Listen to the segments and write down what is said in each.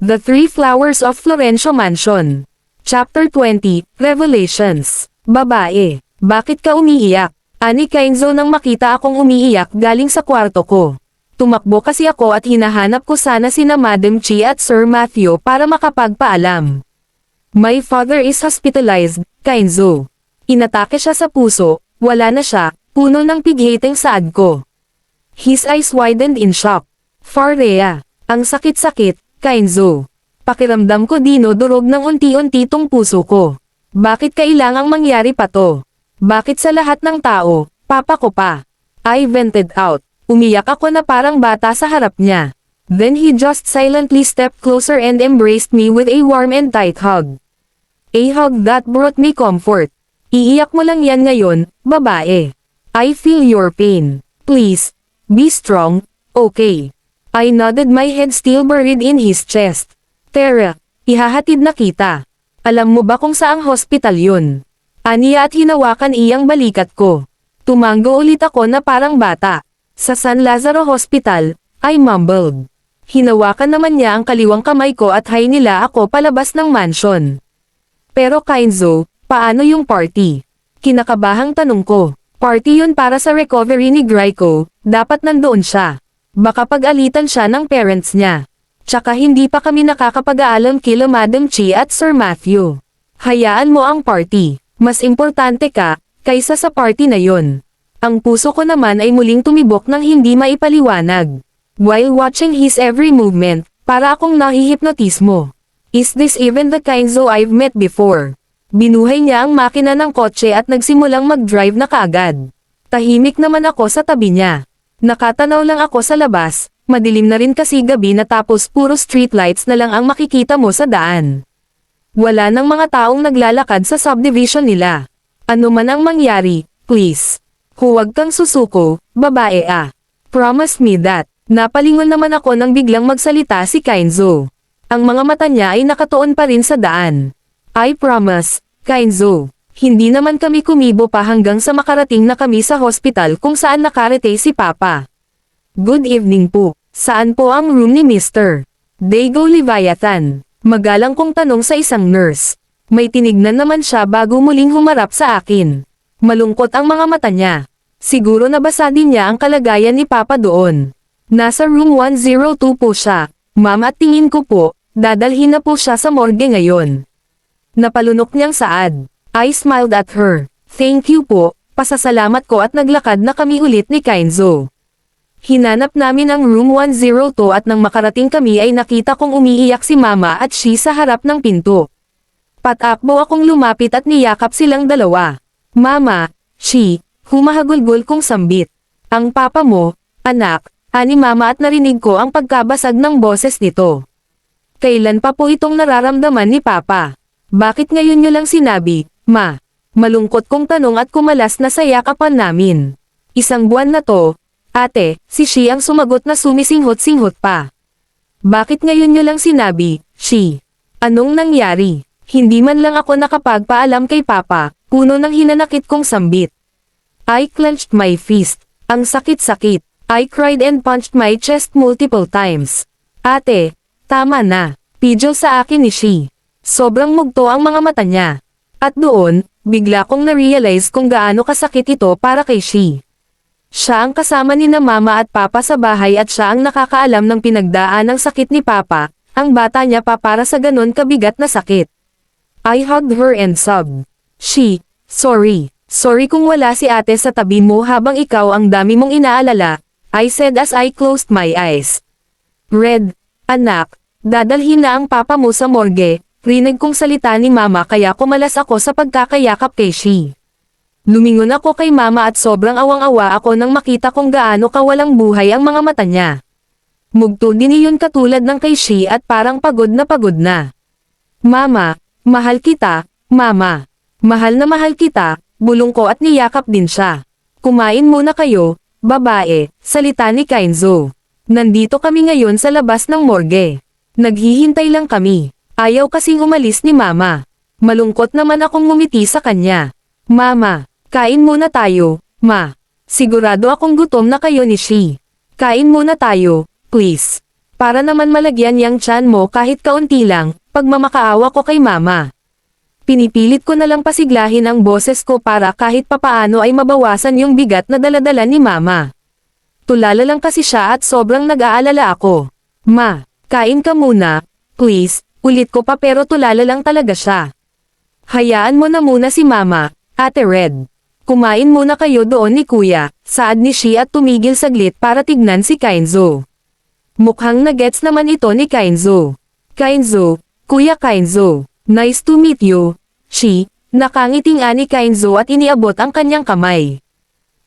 The Three Flowers of Florencio Mansion. Chapter 20, Revelations. Babae, bakit ka umiiyak? Ani Kainzo nang makita akong umiiyak galing sa kwarto ko. Tumakbo kasi ako at hinahanap ko sana sina Madam Chi at Sir Matthew para makapagpaalam. My father is hospitalized, Kainzo. Inatake siya sa puso, wala na siya, puno ng pighating saad ko. His eyes widened in shock. Farea, ang sakit-sakit, Kainzo. Pakiramdam ko dino durog ng unti-unti tong puso ko. Bakit kailangang mangyari pa to? Bakit sa lahat ng tao, papa ko pa? I vented out. Umiyak ako na parang bata sa harap niya. Then he just silently stepped closer and embraced me with a warm and tight hug. A hug that brought me comfort. Iiyak mo lang yan ngayon, babae. I feel your pain. Please, be strong, okay. I nodded my head still buried in his chest. Tara, ihahatid na kita. Alam mo ba kung saang hospital yun? Aniya at hinawakan iyang balikat ko. Tumango ulit ako na parang bata. Sa San Lazaro Hospital, I mumbled. Hinawakan naman niya ang kaliwang kamay ko at hay nila ako palabas ng mansion. Pero Kainzo, paano yung party? Kinakabahang tanong ko. Party yun para sa recovery ni Graiko, dapat nandoon siya. Baka pag-alitan siya ng parents niya. Tsaka hindi pa kami nakakapag-aalam kila Madam Chi at Sir Matthew. Hayaan mo ang party. Mas importante ka, kaysa sa party na yon. Ang puso ko naman ay muling tumibok ng hindi maipaliwanag. While watching his every movement, para akong nahihipnotismo. Is this even the Kainzo I've met before? Binuhay niya ang makina ng kotse at nagsimulang mag-drive na kaagad. Tahimik naman ako sa tabi niya. Nakatanaw lang ako sa labas, madilim na rin kasi gabi na tapos puro streetlights na lang ang makikita mo sa daan. Wala nang mga taong naglalakad sa subdivision nila. Ano man ang mangyari, please. Huwag kang susuko, babae ah. Promise me that. Napalingon naman ako nang biglang magsalita si Kainzo. Ang mga mata niya ay nakatuon pa rin sa daan. I promise, Kainzo. Hindi naman kami kumibo pa hanggang sa makarating na kami sa hospital kung saan nakarete si Papa. Good evening po. Saan po ang room ni Mr. Dago Leviathan? Magalang kong tanong sa isang nurse. May tinignan naman siya bago muling humarap sa akin. Malungkot ang mga mata niya. Siguro nabasa din niya ang kalagayan ni Papa doon. Nasa room 102 po siya. Ma'am at tingin ko po, dadalhin na po siya sa morgue ngayon. Napalunok niyang saad. I smiled at her. Thank you po, pasasalamat ko at naglakad na kami ulit ni Kainzo. Hinanap namin ang room 102 at nang makarating kami ay nakita kong umiiyak si mama at she sa harap ng pinto. Patakbo akong lumapit at niyakap silang dalawa. Mama, she, humahagulgol kong sambit. Ang papa mo, anak, ani mama at narinig ko ang pagkabasag ng boses nito. Kailan pa po itong nararamdaman ni papa? Bakit ngayon nyo lang sinabi, ma? Malungkot kong tanong at kumalas na sa yakapan namin. Isang buwan na to, Ate, si Shi ang sumagot na sumisinghot-singhot pa. Bakit ngayon nyo lang sinabi, Shi? Anong nangyari? Hindi man lang ako nakapagpaalam kay Papa, puno ng hinanakit kong sambit. I clenched my fist. Ang sakit-sakit. I cried and punched my chest multiple times. Ate, tama na. Pidyo sa akin ni Shi. Sobrang mugto ang mga mata niya. At doon, bigla kong na-realize kung gaano kasakit ito para kay Shi. Siya ang kasama ni na mama at papa sa bahay at siya ang nakakaalam ng pinagdaan ng sakit ni papa, ang bata niya pa para sa ganon kabigat na sakit. I hugged her and sobbed. She, sorry, sorry kung wala si ate sa tabi mo habang ikaw ang dami mong inaalala, I said as I closed my eyes. Red, anak, dadalhin na ang papa mo sa morgue, rinig kong salita ni mama kaya kumalas ako sa pagkakayakap kay she. Lumingon ako kay mama at sobrang awang-awa ako nang makita kong gaano kawalang buhay ang mga mata niya. Mugto din iyon katulad ng kay Shi at parang pagod na pagod na. Mama, mahal kita, mama. Mahal na mahal kita, bulong ko at niyakap din siya. Kumain muna kayo, babae, salita ni Kainzo. Nandito kami ngayon sa labas ng morgue. Naghihintay lang kami. Ayaw kasing umalis ni mama. Malungkot naman akong ngumiti sa kanya. Mama, Kain muna tayo, ma. Sigurado akong gutom na kayo ni Shi. Kain muna tayo, please. Para naman malagyan yang tiyan mo kahit kaunti lang, pagmamakaawa ko kay mama. Pinipilit ko na lang pasiglahin ang boses ko para kahit papaano ay mabawasan yung bigat na daladala ni mama. Tulala lang kasi siya at sobrang nag-aalala ako. Ma, kain ka muna, please, ulit ko pa pero tulala lang talaga siya. Hayaan mo na muna si mama, ate Red. Kumain muna kayo doon ni kuya, saad ni Shi at tumigil saglit para tignan si Kainzo. Mukhang nagets naman ito ni Kainzo. Kainzo, Kuya Kainzo, nice to meet you. Shi, nakangiting ani Kainzo at iniabot ang kanyang kamay.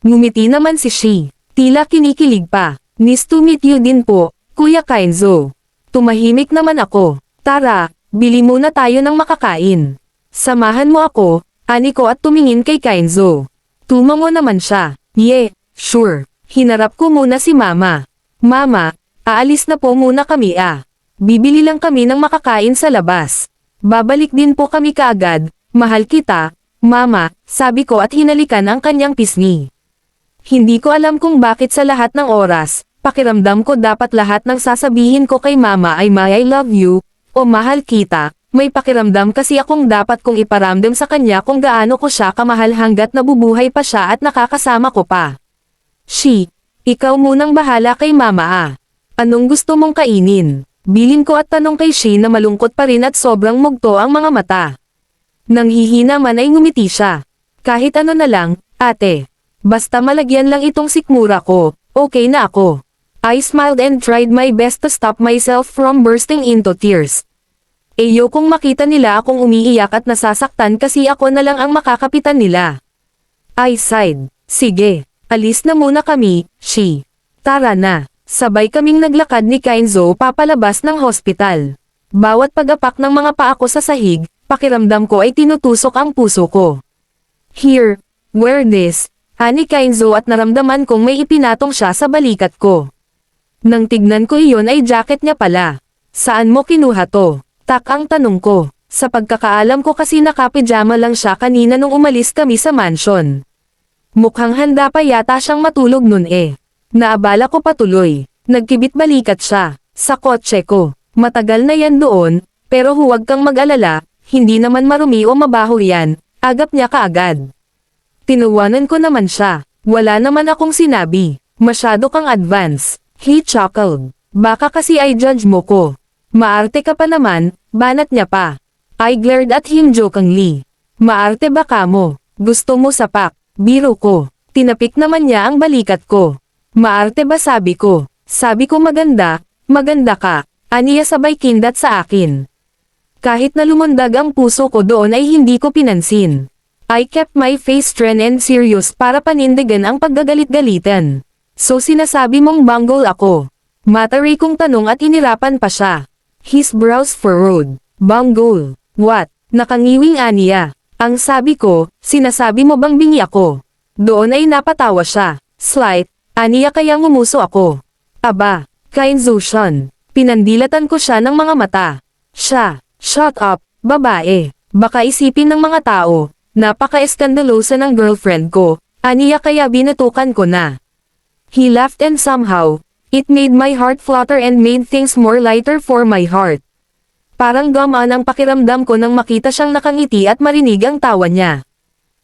Ngumiti naman si Shi, tila kinikilig pa. Nice to meet you din po, Kuya Kainzo. Tumahimik naman ako. Tara, bili muna tayo ng makakain. Samahan mo ako, ani ko at tumingin kay Kainzo. Tumango naman siya. Ye, sure. Hinarap ko muna si mama. Mama, aalis na po muna kami ah. Bibili lang kami ng makakain sa labas. Babalik din po kami kaagad, mahal kita, mama, sabi ko at hinalikan ang kanyang pisngi. Hindi ko alam kung bakit sa lahat ng oras, pakiramdam ko dapat lahat ng sasabihin ko kay mama ay may I love you, o mahal kita, may pakiramdam kasi akong dapat kong iparamdam sa kanya kung gaano ko siya kamahal hanggat nabubuhay pa siya at nakakasama ko pa. She, ikaw munang bahala kay mama ah. Anong gusto mong kainin? Bilin ko at tanong kay She na malungkot pa rin at sobrang mugto ang mga mata. Nanghihina man ay ngumiti siya. Kahit ano na lang, ate. Basta malagyan lang itong sikmura ko, okay na ako. I smiled and tried my best to stop myself from bursting into tears. Eyo kung makita nila akong umiiyak at nasasaktan kasi ako na lang ang makakapitan nila. I sighed. Sige, alis na muna kami, she. Tara na. Sabay kaming naglakad ni Kainzo papalabas ng hospital. Bawat pagapak ng mga paa ko sa sahig, pakiramdam ko ay tinutusok ang puso ko. Here, wear this, ani Kainzo at naramdaman kong may ipinatong siya sa balikat ko. Nang tignan ko iyon ay jacket niya pala. Saan mo kinuha to? Tak ang tanong ko. Sa pagkakaalam ko kasi nakapijama lang siya kanina nung umalis kami sa mansion. Mukhang handa pa yata siyang matulog nun eh. Naabala ko patuloy. Nagkibit balikat siya. Sa kotse ko. Matagal na yan doon, pero huwag kang mag-alala, hindi naman marumi o mabaho yan, agap niya kaagad. Tinuwanan ko naman siya. Wala naman akong sinabi. Masyado kang advance. He chuckled. Baka kasi ay judge mo ko. Maarte ka pa naman, banat niya pa. I glared at him jokingly. Maarte ba ka mo? Gusto mo sapak? Biro ko. Tinapik naman niya ang balikat ko. Maarte ba sabi ko? Sabi ko maganda, maganda ka. Aniya sabay kindat sa akin. Kahit na lumundag ang puso ko doon ay hindi ko pinansin. I kept my face stern and serious para panindigan ang paggagalit-galitan. So sinasabi mong banggol ako. Matari kong tanong at inirapan pa siya. His brows furrowed. Banggol. What? Nakangiwing aniya. Ang sabi ko, sinasabi mo bang bingi ako? Doon ay napatawa siya. Slight, aniya kaya ngumuso ako. Aba, Kainzushan. Pinandilatan ko siya ng mga mata. Siya, shut up, babae. Baka isipin ng mga tao, napaka-eskandalosa ng girlfriend ko, aniya kaya binatukan ko na. He laughed and somehow, it made my heart flutter and made things more lighter for my heart. Parang gamaan ang pakiramdam ko nang makita siyang nakangiti at marinig ang tawa niya.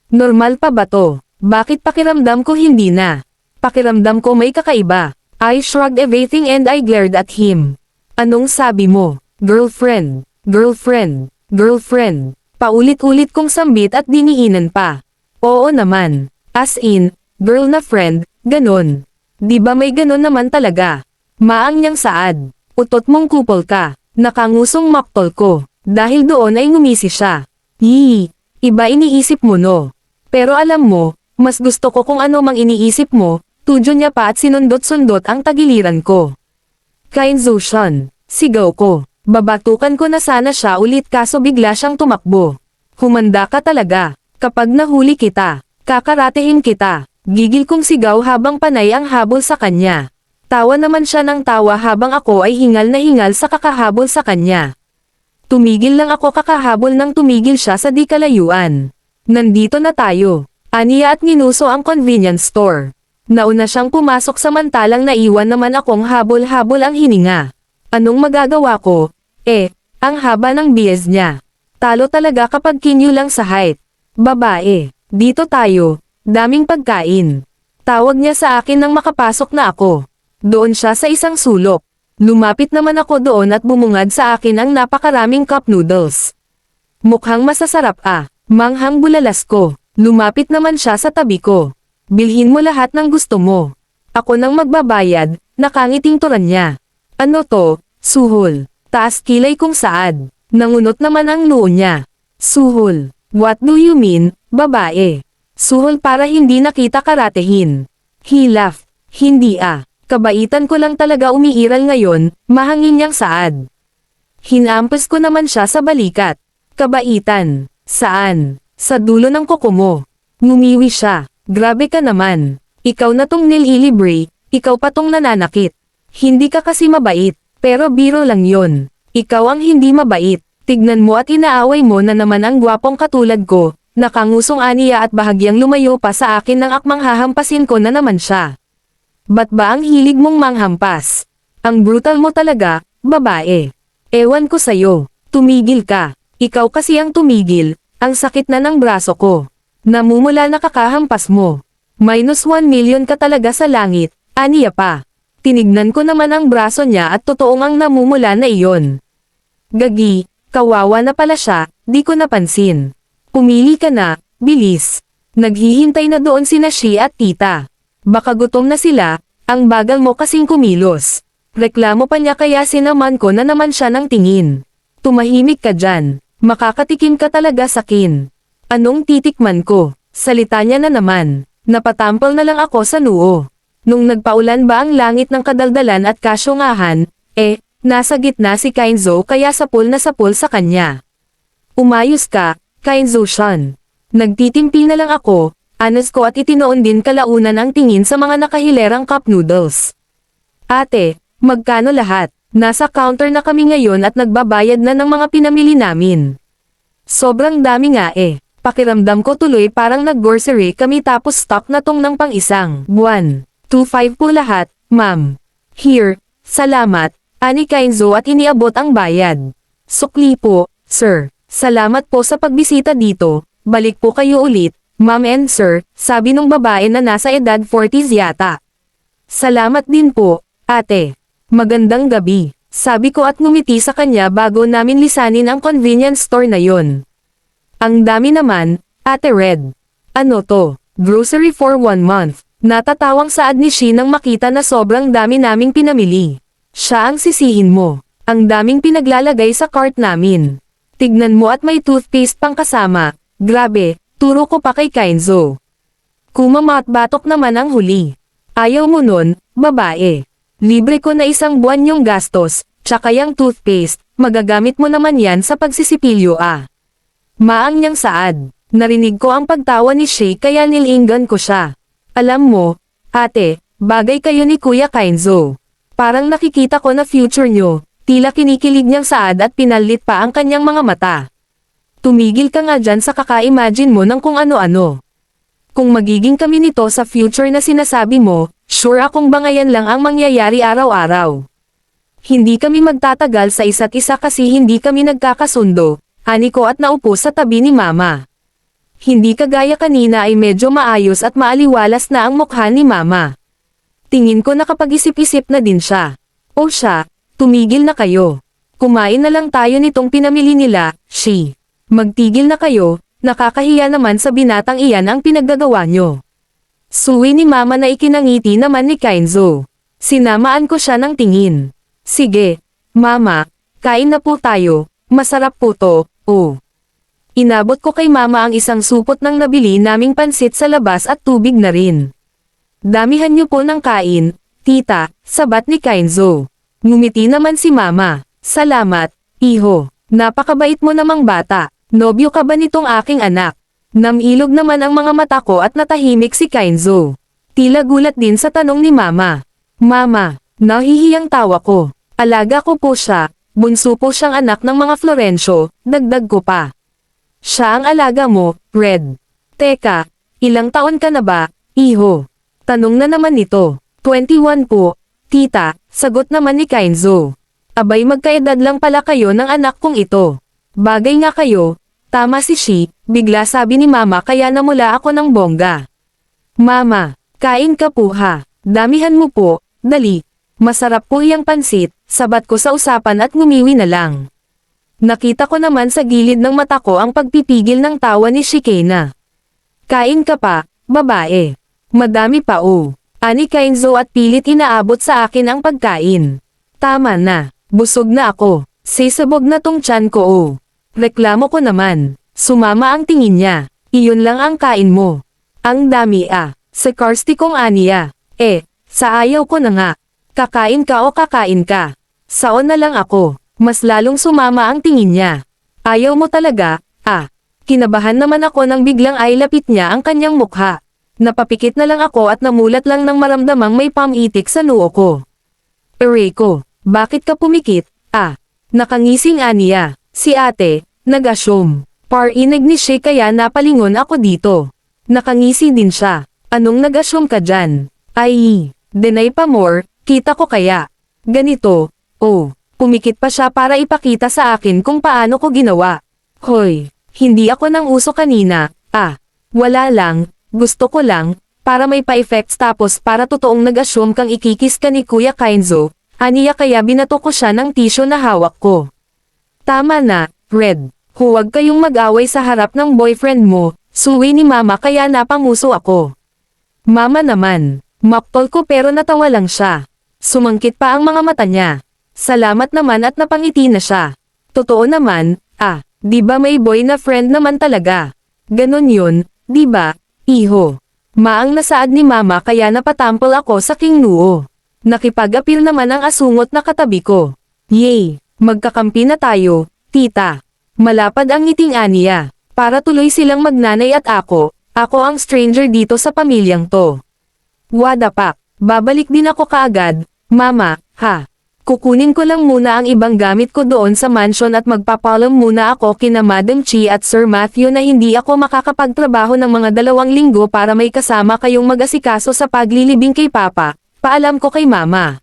Normal pa ba to? Bakit pakiramdam ko hindi na? Pakiramdam ko may kakaiba. I shrugged everything and I glared at him. Anong sabi mo? Girlfriend, girlfriend, girlfriend. Paulit-ulit kong sambit at diniinan pa. Oo naman. As in, girl na friend, ganon. Di ba may ganon naman talaga? Maang niyang saad. Utot mong kupol ka. Nakangusong maktol ko. Dahil doon ay ngumisi siya. Yee, iba iniisip mo no. Pero alam mo, mas gusto ko kung ano mang iniisip mo, tudyo niya pa at sinundot-sundot ang tagiliran ko. Kainzushan, sigaw ko. Babatukan ko na sana siya ulit kaso bigla siyang tumakbo. Humanda ka talaga. Kapag nahuli kita, kakaratehin kita. Gigil kong sigaw habang panay ang habol sa kanya. Tawa naman siya ng tawa habang ako ay hingal na hingal sa kakahabol sa kanya. Tumigil lang ako kakahabol nang tumigil siya sa di kalayuan. Nandito na tayo. Aniya at minuso ang convenience store. Nauna siyang pumasok samantalang naiwan naman akong habol-habol ang hininga. Anong magagawa ko? Eh, ang haba ng bias niya. Talo talaga kapag kinyo lang sa height. Babae, dito tayo. Daming pagkain. Tawag niya sa akin nang makapasok na ako. Doon siya sa isang sulok. Lumapit naman ako doon at bumungad sa akin ang napakaraming cup noodles. Mukhang masasarap ah. Manghang bulalas ko. Lumapit naman siya sa tabi ko. Bilhin mo lahat ng gusto mo. Ako nang magbabayad, nakangiting turan niya. Ano to? Suhol. Taas kilay kong saad. Nangunot naman ang noo niya. Suhol. What do you mean, babae? Suhol para hindi nakita karatehin. Laughed. Hindi ah. Kabaitan ko lang talaga umiiral ngayon, mahangin niyang saad. Hinampas ko naman siya sa balikat. Kabaitan. Saan? Sa dulo ng kuko mo. Ngumiwi siya. Grabe ka naman. Ikaw na tong nililibre, ikaw pa tong nananakit. Hindi ka kasi mabait, pero biro lang yon. Ikaw ang hindi mabait. Tignan mo at inaaway mo na naman ang gwapong katulad ko, nakangusong aniya at bahagyang lumayo pa sa akin ng akmang hahampasin ko na naman siya. Ba't ba ang hilig mong manghampas? Ang brutal mo talaga, babae. Ewan ko sa'yo, tumigil ka. Ikaw kasi ang tumigil, ang sakit na ng braso ko. Namumula na kakahampas mo. Minus 1 million ka talaga sa langit, aniya pa. Tinignan ko naman ang braso niya at totoong ang namumula na iyon. Gagi, kawawa na pala siya, di ko napansin. Pumili ka na, bilis. Naghihintay na doon sina Shi at tita. Baka gutom na sila, ang bagal mo kasing kumilos. Reklamo pa niya kaya sinaman ko na naman siya ng tingin. Tumahimik ka dyan, makakatikim ka talaga sa kin. Anong titikman ko? Salita niya na naman. Napatampal na lang ako sa noo. Nung nagpaulan ba ang langit ng kadaldalan at kasyungahan, eh, nasa gitna si Kainzo kaya sapul na sapul sa kanya. Umayos ka, Kainzo Shan. Nagtitimpi na lang ako, anas ko at itinoon din kalaunan ang tingin sa mga nakahilerang cup noodles. Ate, magkano lahat? Nasa counter na kami ngayon at nagbabayad na ng mga pinamili namin. Sobrang dami nga eh. Pakiramdam ko tuloy parang nag-grocery kami tapos stock na tong ng pang isang buwan. 2.5 po lahat, ma'am. Here, salamat, ani Kainzo at iniabot ang bayad. Sukli po, sir. Salamat po sa pagbisita dito, balik po kayo ulit, ma'am and sir, sabi nung babae na nasa edad 40s yata. Salamat din po, ate. Magandang gabi, sabi ko at ngumiti sa kanya bago namin lisanin ang convenience store na yon. Ang dami naman, Ate Red. Ano to? Grocery for one month. Natatawang saad ni Shi nang makita na sobrang dami naming pinamili. Siya ang sisihin mo. Ang daming pinaglalagay sa cart namin. Tignan mo at may toothpaste pang kasama. Grabe, turo ko pa kay Kainzo. Kumamatbatok naman ang huli. Ayaw mo nun, babae. Libre ko na isang buwan yung gastos, tsaka yung toothpaste, magagamit mo naman yan sa pagsisipilyo ah. Maang niyang saad. Narinig ko ang pagtawa ni Shay kaya nilinggan ko siya. Alam mo, ate, bagay kayo ni Kuya Kainzo. Parang nakikita ko na future nyo, tila kinikilig niyang saad at pinalit pa ang kanyang mga mata. Tumigil ka nga dyan sa kaka-imagine mo ng kung ano-ano. Kung magiging kami nito sa future na sinasabi mo, sure akong bangayan lang ang mangyayari araw-araw. Hindi kami magtatagal sa isa't isa kasi hindi kami nagkakasundo, ani ko at naupo sa tabi ni mama. Hindi kagaya kanina ay medyo maayos at maaliwalas na ang mukha ni mama. Tingin ko nakapag-isip-isip na din siya. O siya, tumigil na kayo. Kumain na lang tayo nitong pinamili nila, she. Magtigil na kayo, nakakahiya naman sa binatang iyan ang pinaggagawa nyo. Suwi ni mama na ikinangiti naman ni Kainzo. Sinamaan ko siya ng tingin. Sige, mama, kain na po tayo, masarap po to, oh. Inabot ko kay mama ang isang supot ng nabili naming pansit sa labas at tubig na rin. Damihan niyo po ng kain, tita, sabat ni Kainzo. Ngumiti naman si mama. Salamat, iho. Napakabait mo namang bata. Nobyo ka ba nitong aking anak? Namilog naman ang mga mata ko at natahimik si Kainzo. Tila gulat din sa tanong ni mama. Mama, nahihiyang tawa ko. Alaga ko po siya, bunso po siyang anak ng mga Florencio, dagdag ko pa. Siya ang alaga mo, Red. Teka, ilang taon ka na ba, iho? Tanong na naman nito. 21 po, tita, sagot naman ni Kainzo. Abay magkaedad lang pala kayo ng anak kong ito. Bagay nga kayo, tama si Shi, bigla sabi ni mama kaya namula ako ng bongga. Mama, kain ka po ha. Damihan mo po, dali. Masarap po iyang pansit, sabat ko sa usapan at ngumiwi na lang. Nakita ko naman sa gilid ng mata ko ang pagpipigil ng tawa ni Shikena. Kain ka pa, babae. Madami pa o. Ani Kainzo at pilit inaabot sa akin ang pagkain. Tama na, busog na ako. Sisabog na tong tiyan ko o. Reklamo ko naman. Sumama ang tingin niya. Iyon lang ang kain mo. Ang dami ah. Sa karsti kong aniya. Eh, sa ayaw ko na nga. Kakain ka o kakain ka. Saon na lang ako. Mas lalong sumama ang tingin niya. Ayaw mo talaga, ah. Kinabahan naman ako nang biglang ay lapit niya ang kanyang mukha. Napapikit na lang ako at namulat lang ng maramdamang may pamitik sa noo ko. Ereko, bakit ka pumikit? Ah, nakangising aniya. Si ate, nag-asyom. Parinig ni Shay kaya napalingon ako dito. Nakangisi din siya. Anong nag-asyom ka dyan? Ay, denay pa more, kita ko kaya. Ganito, oh, pumikit pa siya para ipakita sa akin kung paano ko ginawa. Hoy, hindi ako nang uso kanina, ah, wala lang, gusto ko lang, para may pa-effects tapos para totoong nag-assume kang ikikis ka ni Kuya Kainzo, aniya kaya binato ko siya ng tisyo na hawak ko. Tama na, Red, huwag kayong mag-away sa harap ng boyfriend mo, suwi ni mama kaya napanguso ako. Mama naman, maptol ko pero natawa lang siya. Sumangkit pa ang mga mata niya. Salamat naman at napangiti na siya. Totoo naman, ah, di ba may boy na friend naman talaga? Ganon yun, di ba, iho? Maang nasaad ni mama kaya napatampol ako sa king nuo. Nakipag-apil naman ang asungot na katabi ko. Yay, magkakampi na tayo, tita. Malapad ang ngiting aniya. Para tuloy silang magnanay at ako, ako ang stranger dito sa pamilyang to. Wadapak, babalik din ako kaagad, mama, ha. Kukunin ko lang muna ang ibang gamit ko doon sa mansion at magpapalam muna ako kina Madam Chi at Sir Matthew na hindi ako makakapagtrabaho ng mga dalawang linggo para may kasama kayong mag-asikaso sa paglilibing kay Papa. Paalam ko kay Mama.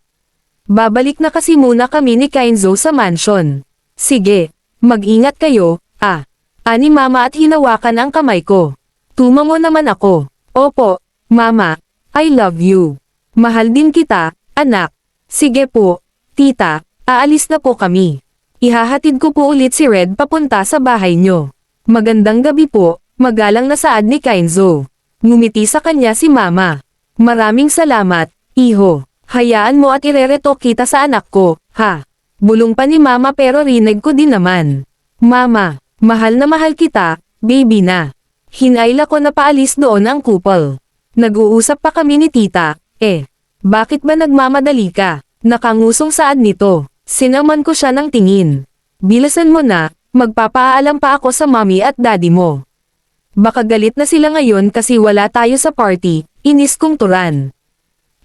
Babalik na kasi muna kami ni Kainzo sa mansion. Sige, mag-ingat kayo, ah. Ani Mama at hinawakan ang kamay ko. Tumango naman ako. Opo, Mama, I love you. Mahal din kita, anak. Sige po, tita, aalis na po kami. Ihahatid ko po ulit si Red papunta sa bahay nyo. Magandang gabi po, magalang na saad ni Kainzo. Ngumiti sa kanya si Mama. Maraming salamat, iho. Hayaan mo at irereto kita sa anak ko, ha. Bulong pa ni Mama pero rinig ko din naman. Mama, mahal na mahal kita, baby na. Hinayla ko na paalis doon ang kupal. Nag-uusap pa kami ni tita, eh, bakit ba nagmamadali ka? Nakangusong saad nito. Sinaman ko siya ng tingin. Bilasan mo na, magpapaalam pa ako sa mommy at daddy mo. Baka galit na sila ngayon kasi wala tayo sa party, inis kong turan.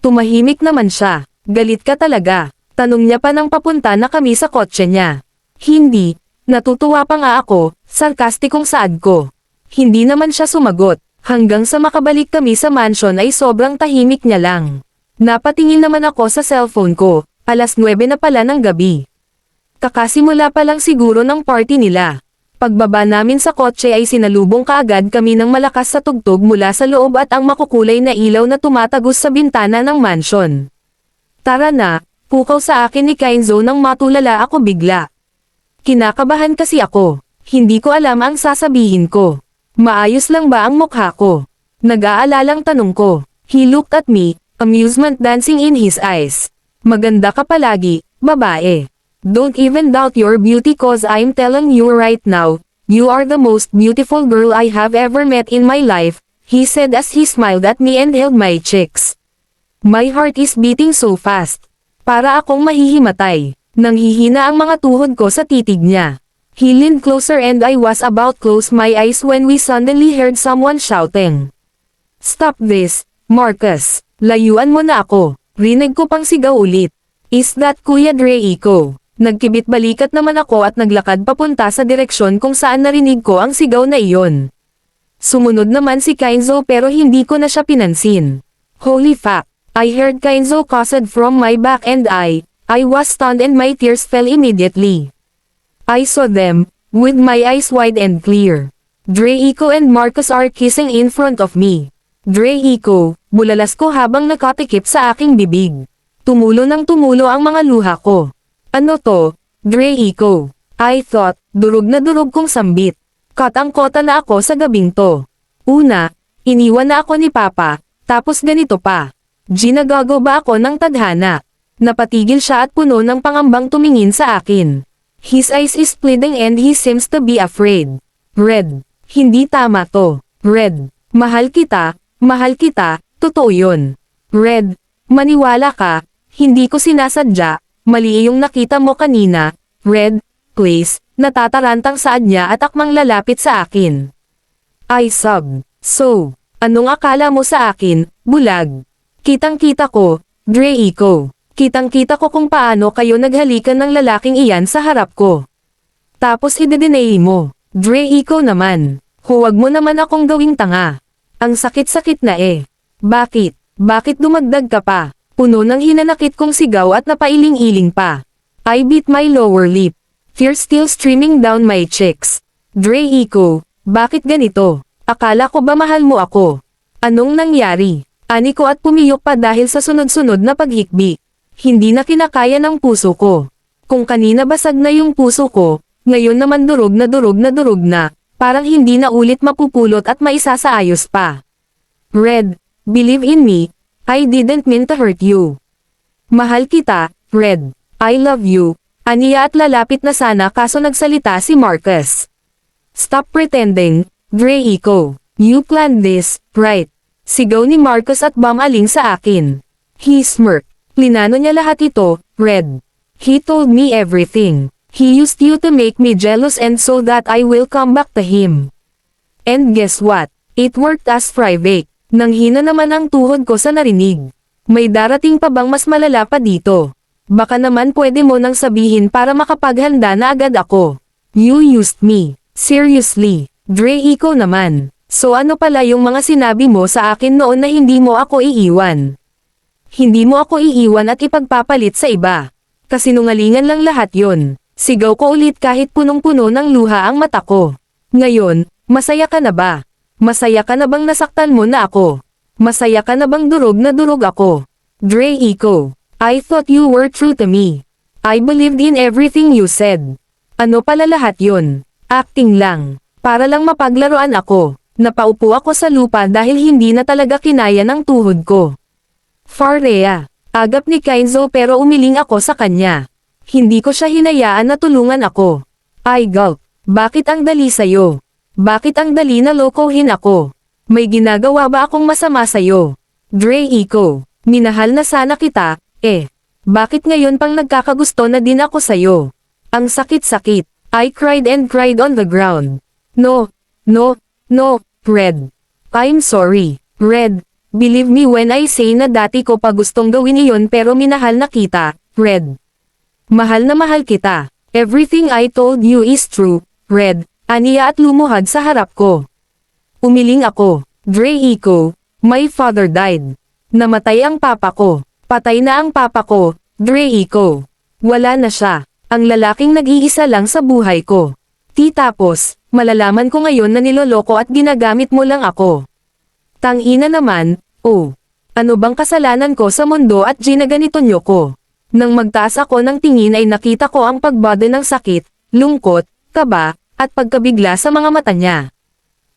Tumahimik naman siya. Galit ka talaga. Tanong niya pa nang papunta na kami sa kotse niya. Hindi. Natutuwa pa nga ako, sarkastikong saad ko. Hindi naman siya sumagot. Hanggang sa makabalik kami sa mansion ay sobrang tahimik niya lang. Napatingin naman ako sa cellphone ko, alas 9 na pala ng gabi. Kakasimula pa lang siguro ng party nila. Pagbaba namin sa kotse ay sinalubong kaagad kami ng malakas sa tugtog mula sa loob at ang makukulay na ilaw na tumatagos sa bintana ng mansion. Tara na, pukaw sa akin ni Kainzo nang matulala ako bigla. Kinakabahan kasi ako. Hindi ko alam ang sasabihin ko. Maayos lang ba ang mukha ko? Nag-aalalang tanong ko. He looked at me, amusement dancing in his eyes. Maganda ka palagi, babae. Don't even doubt your beauty cause I'm telling you right now, you are the most beautiful girl I have ever met in my life, he said as he smiled at me and held my cheeks. My heart is beating so fast. Para akong mahihimatay. Nanghihina ang mga tuhod ko sa titig niya. He leaned closer and I was about close my eyes when we suddenly heard someone shouting. Stop this, Marcus. Layuan mo na ako. Rinig ko pang sigaw ulit. Is that Kuya Dreiko? Nagkibit balikat naman ako at naglakad papunta sa direksyon kung saan narinig ko ang sigaw na iyon. Sumunod naman si Kainzo pero hindi ko na siya pinansin. Holy fuck, I heard Kainzo cussed from my back and I, I was stunned and my tears fell immediately. I saw them, with my eyes wide and clear. Draco and Marcus are kissing in front of me. Draco, bulalas ko habang nakatikip sa aking bibig. Tumulo ng tumulo ang mga luha ko. Ano to? Draco. I thought, durog na durog kong sambit. Katang-kota na ako sa gabing to. Una, iniwan na ako ni Papa, tapos ganito pa. Ginagago ba ako ng tadhana? Napatigil siya at puno ng pangambang tumingin sa akin. His eyes is pleading and he seems to be afraid. Red. Hindi tama to. Red. Mahal kita, mahal kita, totoo yun. Red. Maniwala ka, hindi ko sinasadya, mali yung nakita mo kanina. Red. Please, natatarantang saad niya at akmang lalapit sa akin. I sub. So, anong akala mo sa akin, bulag? Kitang-kita ko, Draco. Kitang-kita ko kung paano kayo naghalikan ng lalaking iyan sa harap ko. Tapos idedinay mo. Draco naman. Huwag mo naman akong gawing tanga. Ang sakit-sakit na eh. Bakit? Bakit dumagdag ka pa? Puno ng hinanakit kong sigaw at napailing-iling pa. I bit my lower lip. Tears still streaming down my cheeks. Draco, bakit ganito? Akala ko ba mahal mo ako? Anong nangyari? Ani ko at pumiyok pa dahil sa sunod-sunod na paghikbi. Hindi na kinakaya ng puso ko. Kung kanina basag na yung puso ko, ngayon naman durog na durog na durog na, parang hindi na ulit mapupulot at maisasaayos pa. Red, believe in me, I didn't mean to hurt you. Mahal kita, Red. I love you. Aniya at lalapit na sana kaso nagsalita si Marcus. Stop pretending, Draco. You planned this, right? Sigaw ni Marcus at bumaling sa akin. He smirked. Linano niya lahat ito, Red. He told me everything. He used you to make me jealous and so that I will come back to him. And guess what? It worked as private. Nang hina naman ang tuhod ko sa narinig. May darating pa bang mas malala pa dito? Baka naman pwede mo nang sabihin para makapaghanda na agad ako. You used me. Seriously. Draco naman. So ano pala yung mga sinabi mo sa akin noon na hindi mo ako iiwan? Hindi mo ako iiwan at ipagpapalit sa iba. Kasinungalingan lang lahat yon. Sigaw ko ulit kahit punong-puno ng luha ang mata ko. Ngayon, masaya ka na ba? Masaya ka na bang nasaktan mo na ako? Masaya ka na bang durog na durog ako? Draco, I thought you were true to me. I believed in everything you said. Ano pala lahat yon? Acting lang. Para lang mapaglaruan ako. Napaupo ako sa lupa dahil hindi na talaga kinaya ng tuhod ko. Farea. Agap ni Kainzo pero umiling ako sa kanya. Hindi ko siya hinayaan na tulungan ako. I gulp. Bakit ang dali sa'yo? Bakit ang dali na lokohin ako? May ginagawa ba akong masama sa'yo? Draco. Minahal na sana kita, eh. Bakit ngayon pang nagkakagusto na din ako sa'yo? Ang sakit-sakit. I cried and cried on the ground. No, no, no, Red. I'm sorry, Red. Believe me when I say na dati ko pa gustong gawin iyon pero minahal na kita, Red. Mahal na mahal kita. Everything I told you is true, Red. Aniya at lumuhad sa harap ko. Umiling ako. Draco, my father died. Namatay ang papa ko. Patay na ang papa ko, Draco. Wala na siya. Ang lalaking nag-iisa lang sa buhay ko. Ti tapos, malalaman ko ngayon na niloloko at ginagamit mo lang ako. Tangina naman, oh. Ano bang kasalanan ko sa mundo at ginaganito nyo ko? Nang magtaas ako ng tingin ay nakita ko ang pagbada ng sakit, lungkot, kaba, at pagkabigla sa mga mata niya.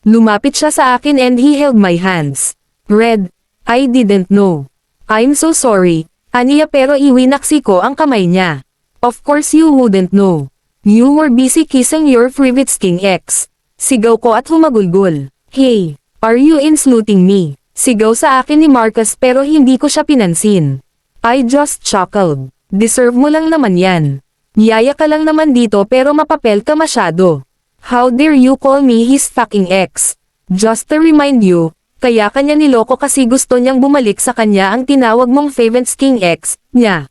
Lumapit siya sa akin and he held my hands. Red, I didn't know. I'm so sorry, aniya pero iwinaksi ko ang kamay niya. Of course you wouldn't know. You were busy kissing your Frivitsking ex. Sigaw ko at humagulgol. Hey, are you insulting me? Sigaw sa akin ni Marcus pero hindi ko siya pinansin. I just chuckled. Deserve mo lang naman yan. Niyaya ka lang naman dito pero mapapel ka masyado. How dare you call me his fucking ex? Just to remind you, kaya kanya niloko kasi gusto niyang bumalik sa kanya ang tinawag mong Frivitsking ex, niya.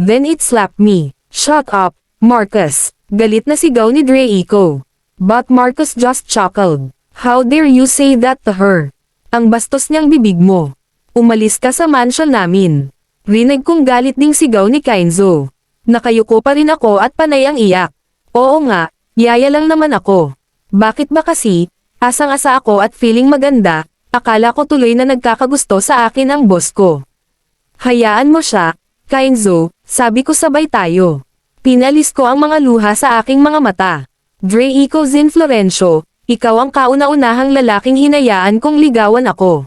Then it slapped me. Shut up, Marcus. Galit na sigaw ni Draco. But Marcus just chuckled. How dare you say that to her? Ang bastos niyang bibig mo. Umalis ka sa mansion namin. Rinig kong galit ding sigaw ni Kainzo. Nakayuko pa rin ako at panay ang iyak. Oo nga, yaya lang naman ako. Bakit ba kasi, asang-asa ako at feeling maganda, akala ko tuloy na nagkakagusto sa akin ang boss ko. Hayaan mo siya, Kainzo, sabi ko sabay tayo. Pinalis ko ang mga luha sa aking mga mata. Dre Iko Zin Florencio, ikaw ang kauna-unahang lalaking hinayaan kong ligawan ako.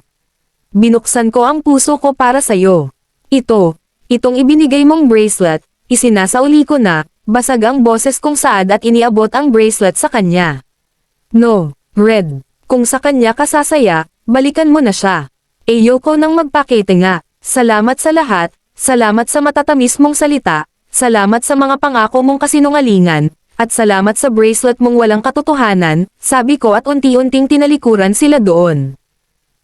Binuksan ko ang puso ko para sa'yo. Ito, itong ibinigay mong bracelet, isinasauli ko na, basag ang boses kong saad at iniabot ang bracelet sa kanya. No, Red, kung sa kanya ka sasaya, balikan mo na siya. Ayoko nang magpakete nga. Salamat sa lahat, salamat sa matatamis mong salita, salamat sa mga pangako mong kasinungalingan, at salamat sa bracelet mong walang katotohanan, sabi ko at unti-unting tinalikuran sila doon.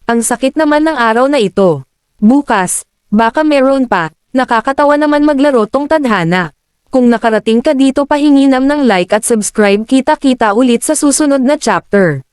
Ang sakit naman ng araw na ito. Bukas, baka meron pa, nakakatawa naman maglaro tong tadhana. Kung nakarating ka dito pahinginam ng like at subscribe kita-kita ulit sa susunod na chapter.